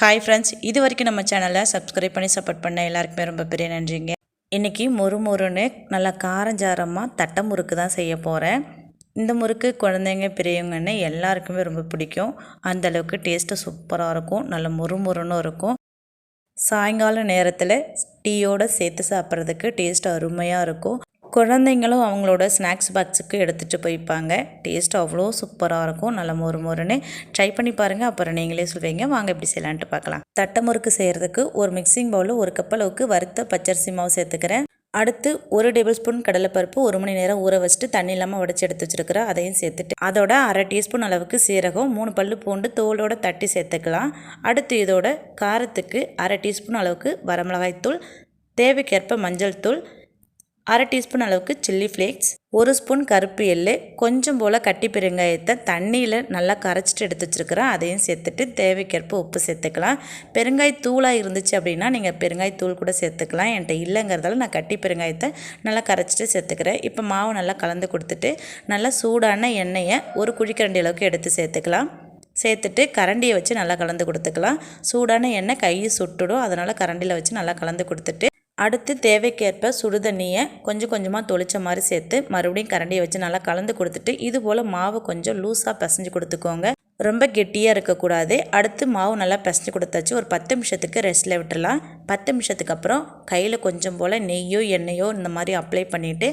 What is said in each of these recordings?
Hi friends இது வரைக்கும் நம்ம சேனலை சப்ஸ்கிரைப் பண்ணி சப்போர்ட் பண்ண எல்லாருக்குமே ரொம்ப பெரிய நன்றிங்க. இன்றைக்கி மொறு மொறுன்னு நல்லா காரஞ்சாரமாக தட்டை முறுக்கு தான் செய்ய போகிறேன் இந்த முறுக்கு குழந்தைங்க பெரியவங்கன்னு எல்லாருக்குமே ரொம்ப பிடிக்கும். அந்தளவுக்கு டேஸ்ட்டு சூப்பராக இருக்கும் நல்ல மொறு மொறுன்னு இருக்கும். சாயங்கால நேரத்தில் டீயோடு சேர்த்து சாப்பிட்றதுக்கு டேஸ்ட் அருமையாக இருக்கும். குழந்தைங்களும் அவங்களோட ஸ்நாக்ஸ் பாக்ஸுக்கு எடுத்துகிட்டு போய்ப்பாங்க. டேஸ்ட் அவ்வளோ சூப்பராக இருக்கும். நல்ல மொறு மொறுன்னு ட்ரை பண்ணி பாருங்கள் அப்புறம் நீங்களே சொல்வீங்க. வாங்க எப்படி செய்யலான்ட்டு பார்க்கலாம். தட்டை முறுக்கு செய்கிறதுக்கு ஒரு மிக்சிங் பவுலில் ஒரு கப் அளவுக்கு வறுத்த பச்சரிசி மாவு சேர்த்துக்கிறேன். அடுத்து ஒரு டேபிள் ஸ்பூன் கடலைப்பருப்பு ஒரு மணி நேரம் ஊற வச்சுட்டு தண்ணி இல்லாமல் உடச்சி எடுத்து வச்சுருக்கிறேன் அதையும் சேர்த்துட்டு அதோட அரை டீஸ்பூன் அளவுக்கு சீரகம் மூணு பல்லு பூண்டு தோலோட தட்டி சேர்த்துக்கலாம். அடுத்து இதோட காரத்துக்கு அரை டீஸ்பூன் அளவுக்கு வரமிளகாய்த்தூள் தேவைக்கேற்ப மஞ்சள் தூள் அரை டீஸ்பூன் அளவுக்கு சில்லி ஃப்ளேக்ஸ் ஒரு ஸ்பூன் கருப்பு எள்ளு கொஞ்சம் போல் கட்டி பெருங்காயத்தை தண்ணியில் நல்லா கரைச்சிட்டு எடுத்து வச்சுருக்கிறேன். அதையும் சேர்த்துட்டு தேவைக்கேற்ப உப்பு சேர்த்துக்கலாம். பெருங்காய தூளாக இருந்துச்சு அப்படின்னா நீங்கள் பெருங்காய தூள் கூட சேர்த்துக்கலாம். என்கிட்ட இல்லைங்கிறதால நான் கட்டி பெருங்காயத்தை நல்லா கரைச்சிட்டு சேர்த்துக்கிறேன். இப்போ மாவு நல்லா கலந்து கொடுத்துட்டு நல்லா சூடான எண்ணெயை ஒரு குழிக்கரண்டி அளவுக்கு எடுத்து சேர்த்துக்கலாம். சேர்த்துட்டு கரண்டியை வச்சு நல்லா கலந்து கொடுத்துக்கலாம். சூடான எண்ணெய் கையை சுட்டுடும். அதனால் கரண்டியில் வச்சு நல்லா கலந்து கொடுத்துட்டு அடுத்து தேவைக்கேற்ப சுடுதண்ணியை கொஞ்சம் கொஞ்சமாக தொளிச்ச மாதிரி சேர்த்து மறுபடியும் கரண்டியை வச்சு நல்லா கலந்து கொடுத்துட்டு இது போல் மாவு கொஞ்சம் லூஸாக பிசைஞ்சு கொடுத்துக்கோங்க. ரொம்ப கெட்டியாக இருக்கக்கூடாது. அடுத்து மாவு நல்லா பிசைஞ்சு கொடுத்தாச்சு. ஒரு பத்து நிமிஷத்துக்கு ரெஸ்ட்டில் விட்டுடலாம் பத்து நிமிஷத்துக்கு அப்புறம் கையில் கொஞ்சம் போல் நெய்யோ எண்ணெயோ இந்த மாதிரி அப்ளை பண்ணிவிட்டு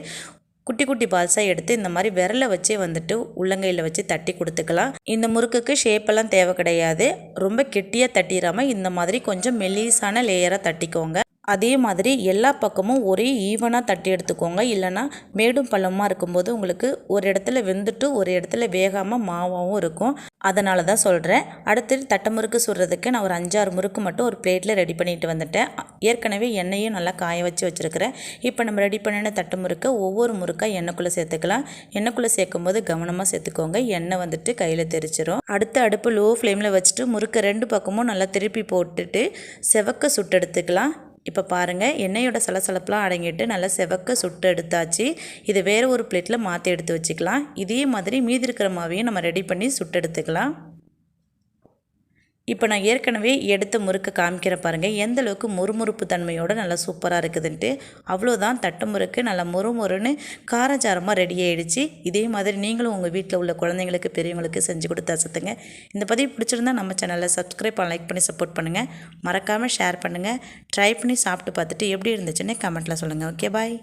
குட்டி குட்டி பால்ஸாக எடுத்து இந்த மாதிரி விரலை வச்சே வந்துட்டு உள்ளங்கையில் வச்சு தட்டி கொடுத்துக்கலாம். இந்த முறுக்குக்கு ஷேப்பெல்லாம் தேவை கிடையாது. ரொம்ப கெட்டியாக தட்டிடாமல் இந்த மாதிரி கொஞ்சம் மெல்லிசான லேயராக தட்டிக்கோங்க. அதே மாதிரி எல்லா பக்கமும் ஒரே ஈவனாக தட்டி எடுத்துக்கோங்க. இல்லைனா மேடும் பள்ளமாக இருக்கும்போது உங்களுக்கு ஒரு இடத்துல வெந்துட்டு ஒரு இடத்துல வேகாமல் மாவாகவும் இருக்கும். அதனால தான் சொல்கிறேன் அடுத்து தட்டை முறுக்கு சுடுறதுக்கு நான் ஒரு அஞ்சாறு முறுக்கு மட்டும் ஒரு பிளேட்டில் ரெடி பண்ணிட்டு வந்துட்டேன். ஏற்கனவே எண்ணெயும் நல்லா காய வச்சு வச்சுருக்கிறேன். இப்போ நம்ம ரெடி பண்ணின தட்டை முறுக்கை ஒவ்வொரு முறுக்காக எண்ணெய்க்குள்ளே சேர்த்துக்கலாம். எண்ணெய்க்குள்ளே சேர்க்கும் போது கவனமாக சேர்த்துக்கோங்க. எண்ணெய் வந்துட்டு கையில் தெரிச்சிடும் அடுத்து அடுப்பு லோ ஃப்ளேமில் வச்சுட்டு முறுக்கை ரெண்டு பக்கமும் நல்லா திருப்பி போட்டுட்டு செவக்க சுட்டு எடுத்துக்கலாம். இப்போ பாருங்கள் எண்ணெயோட சலசலப்பெலாம் அடங்கிட்டு நல்லா செவக்க சுட்டு எடுத்தாச்சு. இதை வேறு ஒரு பிளேட்டில் மாற்றி எடுத்து வச்சுக்கலாம். இதே மாதிரி மீதி இருக்கிற மாவையும் நம்ம ரெடி பண்ணி சுட்டு எடுத்துக்கலாம். இப்போ நான் ஏற்கனவே எடுத்த முறுக்கு காமிக்கிற பாருங்கள் எந்த அளவுக்கு முறுமுறுப்பு தன்மையோடு நல்லா சூப்பராக இருக்குதுன்ட்டு. அவ்வளோதான் தட்டு முறுக்கு நல்லா முறுமுறுன்னு காரச்சாரமாக ரெடி ஆகிடுச்சு இதே மாதிரி நீங்களும் உங்கள் வீட்டில் உள்ள குழந்தைங்களுக்கு பெரியவங்களுக்கு செஞ்சு கொடுத்தா அசத்துங்க. இந்த பதிவு பிடிச்சிருந்தா நம்ம சேனலை சப்ஸ்கிரைப் பண்ண லைக் பண்ணி சப்போர்ட் பண்ணுங்கள் மறக்காமல் ஷேர் பண்ணுங்கள் ட்ரை பண்ணி சாப்பிட்டு பார்த்துட்டு எப்படி இருந்துச்சுன்னு கமெண்ட்டில் சொல்லுங்கள் ஓகே பாய்